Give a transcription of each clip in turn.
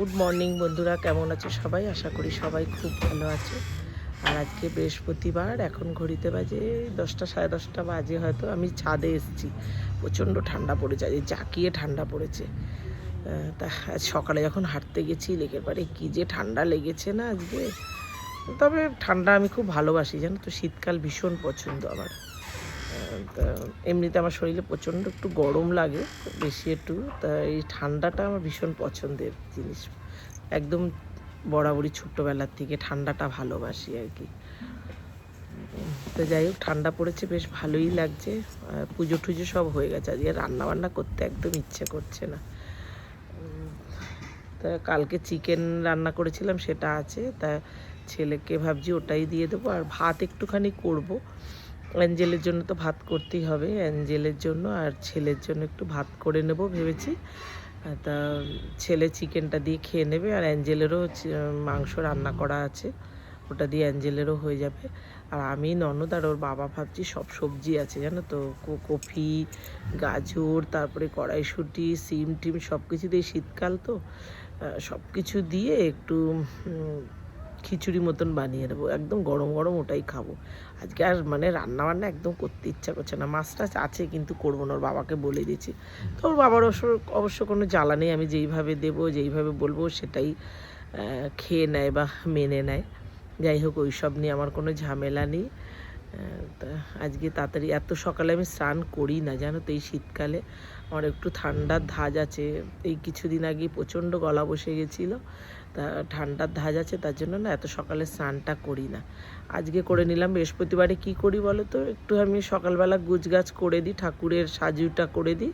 Good morning বন্ধুরা। কেমন আছো সবাই? আশা করি সবাই খুব ভালো আছে। আর আজকে বৃহস্পতিবার, এখন ঘড়িতে বাজে দশটা, সাড়ে দশটা বাজে হয়তো। আমি ছাদে এসেছি। প্রচণ্ড ঠান্ডা পড়েছে আজ জাকিয়ে ঠান্ডা পড়েছে। তা আজ সকালে যখন হাঁটতে গেছি, লেকের পাড়ে কী যে ঠান্ডা লেগেছে না আজকে। তবে ঠান্ডা আমি খুব ভালোবাসি, জানো তো? শীতকাল ভীষণ পছন্দ আমার। এমনিতে আমার শরীরে প্রচণ্ড একটু গরম লাগে, বেশি একটু তা এই ঠান্ডাটা আমার ভীষণ পছন্দের জিনিস। একদম বরাবরই ছোট্টবেলার থেকে ঠান্ডাটা ভালোবাসি আর কি। তো যাই হোক, ঠান্ডা পড়েছে, বেশ ভালোই লাগছে। পুজো টুজো সব হয়ে গেছে, আজকে রান্না বান্না করতে একদম ইচ্ছে করছে না। তা কালকে চিকেন রান্না করেছিলাম, সেটা আছে, তা ছেলেকে ভাবছি ওটাই দিয়ে দেবো, আর ভাত একটুখানি করব। অ্যাঞ্জেলের জন্য তো ভাত করতেই হবে, অ্যাঞ্জেলের জন্য আর ছেলের জন্য একটু ভাত করে নেব ভেবেছি। তা ছেলে চিকেনটা দিয়ে খেয়ে নেবে আর অ্যাঞ্জেলেরও মাংস রান্না করা আছে, ওটা দিয়ে অ্যাঞ্জেলেরও হয়ে যাবে। আর আমি, ননদ আর ওর বাবা ভাবছি সব সবজি আছে, জানো তো? কো- কফি, গাজর, তারপরে কড়াইশুঁটি, সিম টিম সব কিছু দিয়ে শীতকাল তো সব কিছু দিয়ে একটু খিচুড়ি মতন বানিয়ে দেবো একদম গরম গরম ওটাই খাব। আজকে আর মানে রান্না বান্না একদম করতে ইচ্ছা করছে না। মাছ টাছ আছে কিন্তু করব না, ওর বাবাকে বলে দিয়েছি। তো ওর বাবার অবশ্য অবশ্য কোনো জ্বালা নেই। আমি যেইভাবে দেবো, যেইভাবে বলব, সেটাই খেয়ে নেয় বা মেনে নেয়। যাই হোক ওই সব নিয়ে আমার কোনো ঝামেলা নেই। তা আজকে তাড়াতাড়ি, এত সকালে আমি স্নান করি না, জানো তো এই শীতকালে। আমার একটু ঠান্ডার ধাজ আছে। এই কিছুদিন আগে প্রচণ্ড গলা বসে গেছিল। তা ঠান্ডার ধাজ আছে, তার জন্য না এত সকালে স্নানটা করি না। আজকে করে নিলাম, বৃহস্পতিবারে কি করি বলো তো? একটু আমি সকালবেলা গুছগাছ করে দিই, ঠাকুরের সাজুটা করে দিই।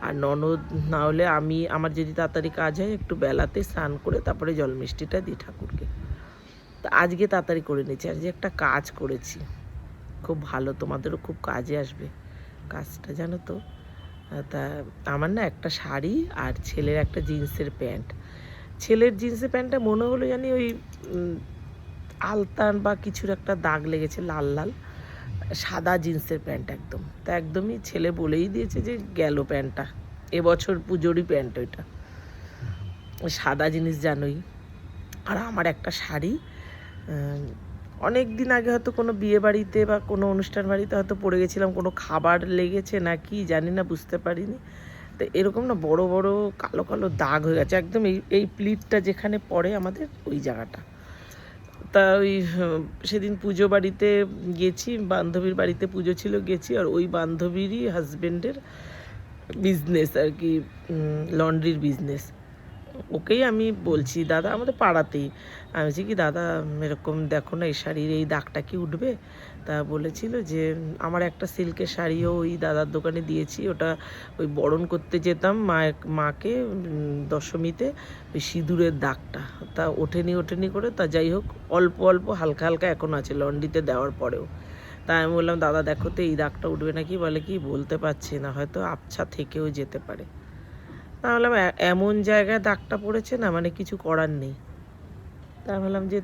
আর ননদ না হলে আমি, আমার যদি তাড়াতাড়ি কাজ হয়, একটু বেলাতে স্নান করে তারপরে জল মিষ্টিটা দিই ঠাকুরকে। তা আজকে তাড়াতাড়ি করে নিয়েছি, আজকে একটা কাজ করেছি। খুব ভালো, তোমাদেরও খুব কাজে আসবে। কাজটা জানো তো? তা আমার না একটা শাড়ি আর ছেলের একটা জিন্সের প্যান্ট। ছেলের জিন্সের প্যান্টটা মনে হলো জানি ওই আলতান বা কিছুর একটা দাগ লেগেছে, লাল লাল, সাদা জিন্সের প্যান্ট একদম। তা একদমই ছেলে বলেই দিয়েছে যে গেল প্যান্টটা, এবছর পুজোরই প্যান্ট ওইটা। সাদা জিনিস জানোই। আর আমার একটা শাড়ি অনেক দিন আগে হয়তো কোনো বিয়ে বাড়িতে বা কোনো অনুষ্ঠান বাড়িতে হয়তো পড়ে গেছিলাম, কোনো খাবার লেগেছে না কি জানি না, বুঝতে পারিনি। তো এরকম না বড় বড়, কালো কালো দাগ হয়ে গেছে। একদম এই এই প্লিটটা যেখানে পড়ে আমাদের ওই জায়গাটা। তা ওই সেদিন পুজো বাড়িতে গেছি, বান্ধবীর বাড়িতে পুজো ছিল, গেছি, আর ওই বান্ধবীরই হাজবেন্ডের বিজনেস আর কি লন্ড্রির বিজনেস ওকেই আমি বলছি, দাদা, আমাদের পাড়াতেই। আমি বলছি কি, দাদা, এরকম দেখো না, এই শাড়ির এই দাগটা কি উঠবে? তা বলেছিল যে, আমার একটা সিল্কের শাড়িও ওই দাদার দোকানে দিয়েছি, ওটা ওই বরণ করতে যেতাম মায়ের, মাকে দশমীতে, ওই সিঁদুরের দাগটা। তা ওঠেনি ওঠেনি করে, তা যাই হোক, অল্প অল্প, হালকা হালকা এখন আছে লন্ড্রিতে দেওয়ার পরেও। তা আমি বললাম, দাদা, দেখো তো এই দাগটা উঠবে নাকি? বলে কি, বলতে পারছি না, হয়তো আবছা থেকেও যেতে পারে। আমি বললাম এমন জায়গায় দাগটা পড়েছে না? মানে কিছু করার নেই। তা আমি বললাম যে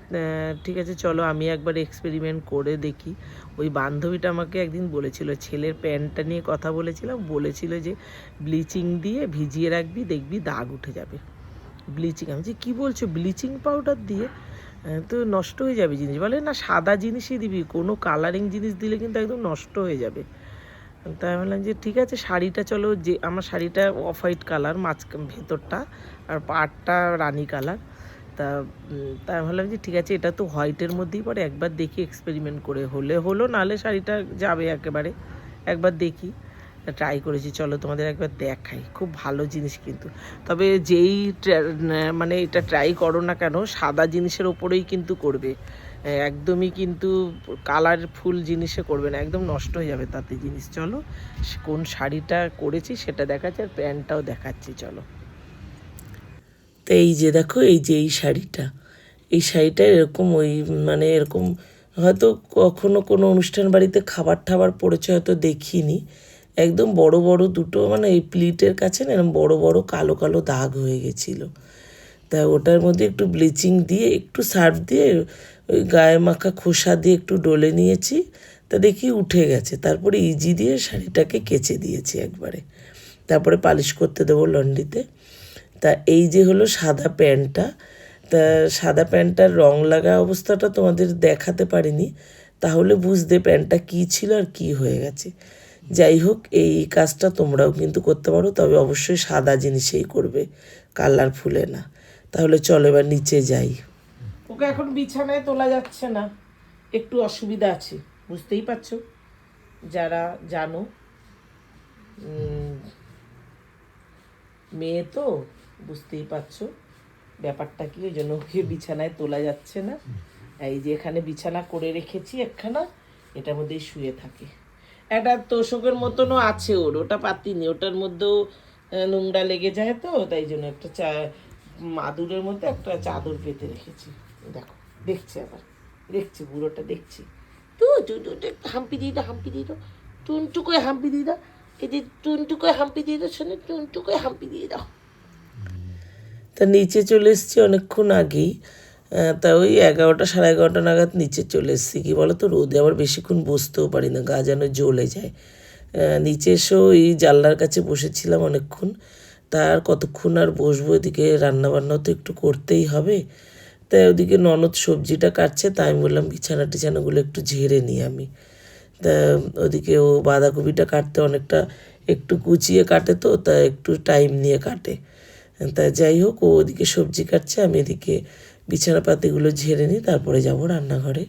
ঠিক আছে, চলো আমি একবার এক্সপেরিমেন্ট করে দেখি। ওই বান্ধবীটা আমাকে একদিন বলেছিল, ছেলের প্যান্টটা নিয়ে কথা বলেছিলাম, বলেছিল যে ব্লিচিং দিয়ে ভিজিয়ে রাখবি, দেখবি দাগ উঠে যাবে। ব্লিচিং, আমি যে কী বলছো? ব্লিচিং পাউডার দিয়ে? তো নষ্ট হয়ে যাবে জিনিস। বলে, না, সাদা জিনিসই দিবি, কোনো কালারিং জিনিস দিলে কিন্তু একদম নষ্ট হয়ে যাবে। তাই আমি বললাম যে, ঠিক আছে, শাড়িটা চলো, যে, আমার শাড়িটা অফ হোয়াইট কালার মাঝ, ভেতরটা, আর পাড়টা রানী কালার তা তাই আমি ভাবলাম যে, ঠিক আছে, এটা তো হোয়াইটের মধ্যেই পরে একবার দেখি এক্সপেরিমেন্ট করে। হলে হলো, নাহলে শাড়িটা যাবে একেবারে, একবার দেখি। ট্রাই করেছি, চলো তোমাদের একবার দেখাই, খুব ভালো জিনিস কিন্তু। তবে যেই মানে এটা ট্রাই করো না কেন, সাদা জিনিসের ওপরেই কিন্তু করবে। একদমই কিন্তু কালারফুল জিনিসে করবে না, একদম নষ্ট হয়ে যাবে তাতে জিনিস, চলো। কোন শাড়িটা করেছি সেটা দেখাচ্ছি আর প্যান্টটাও দেখাচ্ছি, চলো। তো এই যে দেখো, এই যে এই শাড়িটা এই শাড়িটা এরকম ওই মানে এরকম হয়তো কখনো কোনো অনুষ্ঠান বাড়িতে খাবার টাবার পড়েছে হয়তো দেখিনি। একদম বড় বড় দুটো মানে এই প্লিটের কাছে না এরকম বড় বড় কালো কালো দাগ হয়ে গেছিল। তা ওটার মধ্যে একটু ব্লিচিং দিয়ে, একটু সার্ফ দিয়ে ওই গায়ে মাখা খোসা দিয়ে একটু ডলে নিয়েছি, তা দেখি উঠে গেছে। তারপরে ইজি দিয়ে শাড়িটাকে কেচে দিয়েছি একবারে। তারপরে পালিশ করতে দেবো লন্ড্রিতে তা এই যে হলো সাদা প্যান্টটা, তা সাদা প্যান্টটার রং লাগা অবস্থাটা তোমাদের দেখাতে পারিনি, তাহলে বুঝতে প্যান্টটা কী ছিল আর কী হয়ে গেছে। যাই হোক, এই কাজটা তোমরাও কিন্তু করতে পারো, তবে অবশ্যই সাদা জিনিসেই করবে কালার ফুলে না। তাহলে চলো এবার নিচে যাই। ওকে এখন বিছানায় তোলা যাচ্ছে না। একটু অসুবিধা আছে, বুঝতেই পারছ? যারা জানো মেয়ে তো, বুঝতেই পারছ? ব্যাপারটা কি, ওই জন্য ওকে বিছানায় তোলা যাচ্ছে না। এই যে এখানে বিছানা করে রেখেছি একখানা, এটার মধ্যেই শুয়ে থাকে। একটা তোষকের মতনও আছে ওর, ওটা পাতিনি, ওটার মধ্যেও নোংরা লেগে যায় তো, তাই জন্য একটা চা মাদুরের মধ্যে একটা চাদর পেতে রেখেছি। দেখো, দেখছি আবার, দেখছি বুড়োটা, দেখছি। তু হাম্পি দিয়ে দাও হাম্পি দিয়ে দাও টুনটু করে হাম্পি দিয়ে দাও এই যে টুনটু করে হাম্পি দিয়ে দাও শোনে, টুনটু করে হাম্পি দিয়ে দাও তা নিচে চলে এসেছি অনেকক্ষণ আগেই। তা ওই এগারোটা সাড়ে এগারোটা নাগাদ নিচে চলে এসেছি। কি বলো তো রোদে আবার বেশিক্ষণ বসতেও পারি না, গা যেন জ্বলে যায়। নিচে এসেও এই জানলার কাছে বসেছিলাম অনেকক্ষণ। তার কতক্ষণ আর বসবো, এদিকে রান্নাবান্নাও তো একটু করতেই হবে। তাই ওদিকে ননদ সবজিটা কাটছে, তাই আমি বললাম বিছানা টিছানাগুলো একটু ঝেড়ে নিই আমি। তা ওদিকে ও বাঁধাকপিটা কাটতে অনেকটা একটু কুচিয়ে কাটে তো, তা একটু টাইম নিয়ে কাটে। তা যাই হোক, ও ওদিকে সবজি কাটছে, আমি এদিকে বিছানাপাতিগুলো ঝেড়ে নিই, তারপরে যাব রান্নাঘরে।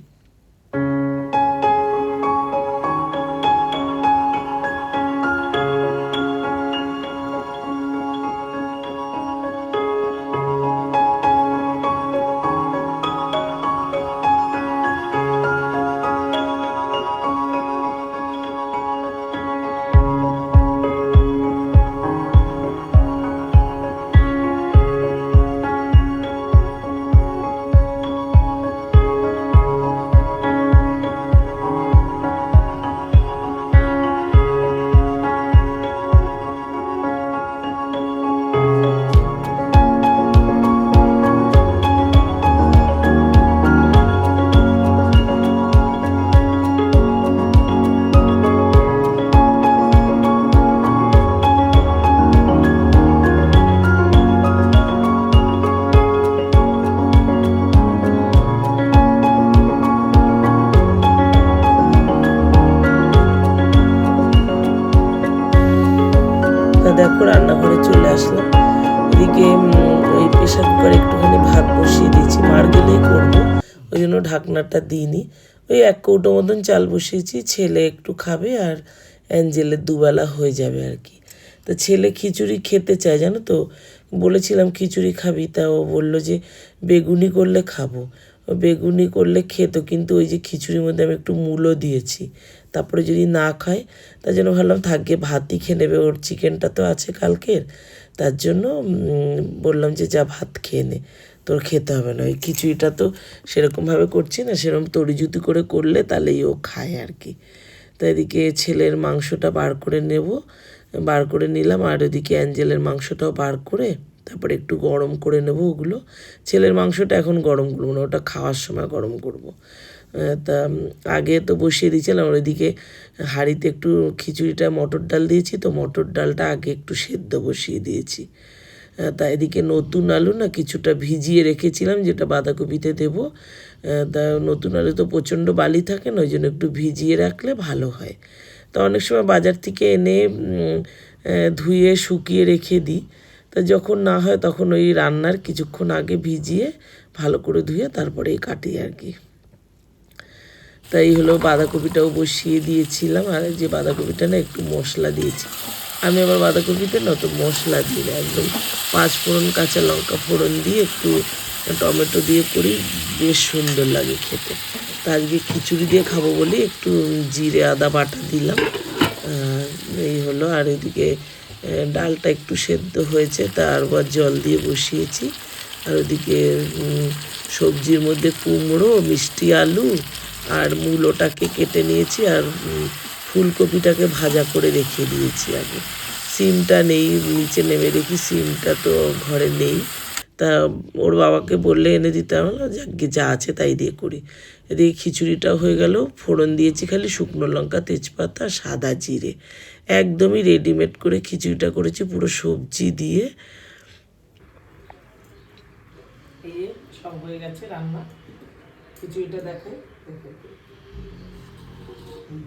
জন্য ঢাকনাটা দিইনি। ওই এক কৌটো মতন চাল বসিয়েছি, ছেলে একটু খাবে আর অ্যাঞ্জেলের দুবেলা হয়ে যাবে আর কি। তা ছেলে খিচুড়ি খেতে চায়, জানো তো? বলেছিলাম, খিচুড়ি খাবি? তা ও বলল যে, বেগুনি করলে খাব। বেগুনি করলে খেতো, কিন্তু ওই যে খিচুড়ির মধ্যে আমি একটু মূলো দিয়েছি। তারপরে যদি না খায়, তার জন্য ভাবলাম থাকবে ভাতই খেয়ে নেবে। ওর চিকেনটা তো আছে কালকের। তার জন্য বললাম যে, যা ভাত খেয়ে নে। তোর খেতে হবে না। ওই খিচুড়িটা তো সেরকমভাবে করছি না, সেরকম তরিজুতি করে করলে তাহলেই ও খায় আর কি। তা এদিকে ছেলের মাংসটা বার করে নেব, বার করে নিলাম, আর ওদিকে অ্যাঞ্জেলের মাংসটাও বার করে তারপরে একটু গরম করে নেব ওগুলো। ছেলের মাংসটা এখন গরম করব না, ওটা খাওয়ার সময় গরম করব। তা আগে তো বসিয়ে দিয়েছিলাম ওইদিকে হাঁড়িতে একটু খিচুড়িটা, মটর ডাল দিয়েছি, তো মটর ডালটা আগে একটু সেদ্ধ বসিয়ে দিয়েছি। তা এদিকে নতুন আলু না কিছুটা ভিজিয়ে রেখেছিলাম, যেটা বাঁধাকপিতে দেবো। তা নতুন আলু তো প্রচণ্ড বালি থাকে না, ওই জন্য একটু ভিজিয়ে রাখলে ভালো হয়। তা অনেক সময় বাজার থেকে এনে ধুয়ে শুকিয়ে রেখে দিই। তা যখন না হয় তখন ওই রান্নার কিছুক্ষণ আগে ভিজিয়ে ভালো করে ধুয়ে তারপরেই কাটি আর কি। তাই হলো বাঁধাকপিটাও বসিয়ে দিয়েছিলাম, আর যে বাঁধাকপিটা না একটু মশলা দিয়েছি। আমি আবার বাঁধাকপিতে না তো মশলা দিই না, একদম পাঁচ ফোড়ন, কাঁচা লঙ্কা ফোড়ন দিয়ে একটু টমেটো দিয়ে করি, বেশ সুন্দর লাগে খেতে। তা আজকে খিচুড়ি দিয়ে খাব বলে একটু জিরে, আদা, বাটা দিলাম। এই হলো, আর এদিকে ডালটা একটু সেদ্ধ হয়েছে তারপর জল দিয়ে বসিয়েছি। আর ওদিকে সবজির মধ্যে কুমড়ো, মিষ্টি, আলু, আর মূলোটাকে কেটে নিয়েছি, আর ফুলকপিটাকে ভাজা করে রেখে দিয়েছি আগে। সিমটা নেই, নিচে নেমে দেখি সিমটা তো ঘরে নেই। তা ওর বাবাকে বললে, এনে দিতে না, যাকে যা আছে তাই দিয়ে করি। এদিকে খিচুড়িটাও হয়ে গেল, ফোড়ন দিয়েছি খালি শুকনো লঙ্কা, তেজপাতা, সাদা জিরে। একদমই রেডিমেড করে খিচুড়িটা করেছি, পুরো সবজি দিয়ে। খিচুড়িটা দেখো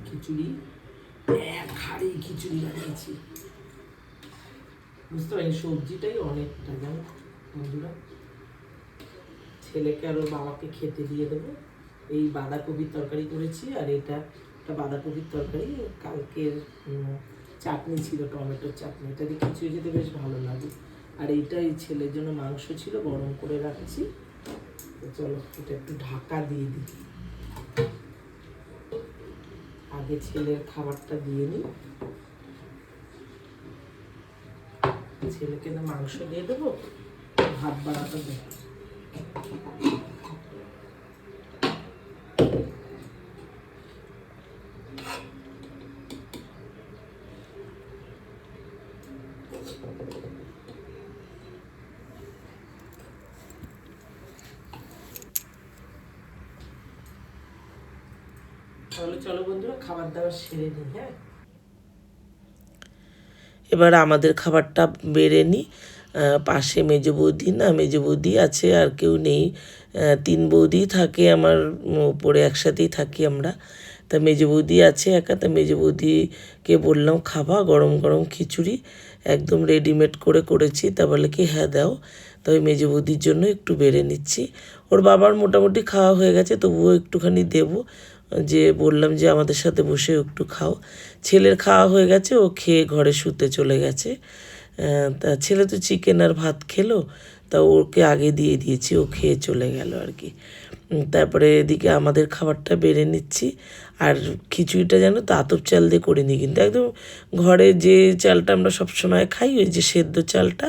খিচুড়ি। এক হাড়ি খিচুড়ি বানিয়েছি। বুঝতে পারি সবজিটাই অনেকটা জানো বন্ধুরা। ছেলেকে আর ওর বাবাকে খেতে দিয়ে দেবো। এই বাঁধাকপির তরকারি করেছি, আর এটা একটা বাঁধাকপির তরকারি। কালকের চাটনি ছিল, টমেটোর চাটনি। এটা দিয়ে খিচুড়ি খেতে বেশ ভালো লাগে। আর এইটা এই ছেলের জন্য মাংস ছিল, গরম করে রাখছি। চলো, এটা একটু ঢাকা দিয়ে দিই। আগে ছেলের খাবারটা দিয়ে নিই। ছেলেকে মাংস দিয়ে দেবো ভাত বাড়াটা দেবো। হ্যাঁ? এবার আমাদের খাবারটা বেড়ে নিই। পাশে মেজ বৌদি, না, মেজ বৌদি আছে, আর কেউ নেই। তিন বৌদি থাকে আমার উপরে একসাথেই থাকি আমরা। তা মেজ বৌদি আছে একা, তা মেজ বৌদিকে বললাম, খাবা, গরম গরম খিচুড়ি, একদম রেডিমেড করে করেছি। তা বলে কি হ্যাঁ দাও। তবে মেজ বৌদির জন্য একটু বেড়ে নিচ্ছি। ওর বাবার মোটামুটি খাওয়া হয়ে গেছে, তবুও একটুখানি দেবো। যে বললাম যে আমাদের সাথে বসে একটু খাও। ছেলের খাওয়া হয়ে গেছে, ও খেয়ে ঘরে শুতে চলে গেছে। তা ছেলে তো চিকেন আর ভাত খেলো, তা ওকে আগে দিয়ে দিয়েছি, ও খেয়ে চলে গেল আর কি। তারপরে এদিকে আমাদের খাবারটা বেড়ে নিচ্ছি। আর খিচুড়িটা যেন তো আতপ চাল দিয়ে করিনি, কিন্তু একদম ঘরে যে চালটা আমরা সবসময় খাই, ওই যে সেদ্ধ চালটা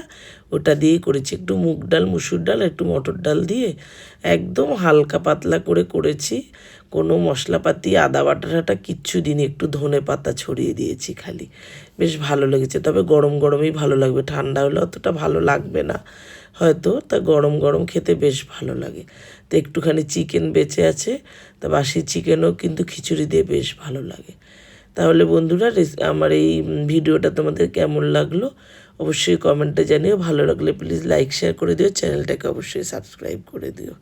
ওটা দিয়েই করেছি। একটু মুগ ডাল, মুসুর ডাল, একটু মটর ডাল দিয়ে একদম হালকা পাতলা করে করেছি। কোনো মশলাপাতি, আদা বাটা টাটা কিচ্ছু দিনই একটু ধনে পাতা ছড়িয়ে দিয়েছি খালি। বেশ ভালো লেগেছে, তবে গরম গরমই ভালো লাগবে, ঠান্ডা হলে অতটা ভালো লাগবে না। হয়তো, তা গরম গরম খেতে বেশ ভালো লাগে। তো একটুখানি চিকেন বেঁচে আছে, তা বাসি চিকেনও কিন্তু খিচুড়ি দিয়ে বেশ ভালো লাগে। তাহলে বন্ধুরা আমার এই ভিডিওটা তোমাদের কেমন লাগল? অবশ্যই কমেন্টে জানিও। ভালো লাগলে প্লিজ লাইক শেয়ার করে দিও। চ্যানেলটাকে অবশ্যই সাবস্ক্রাইব করে দিও।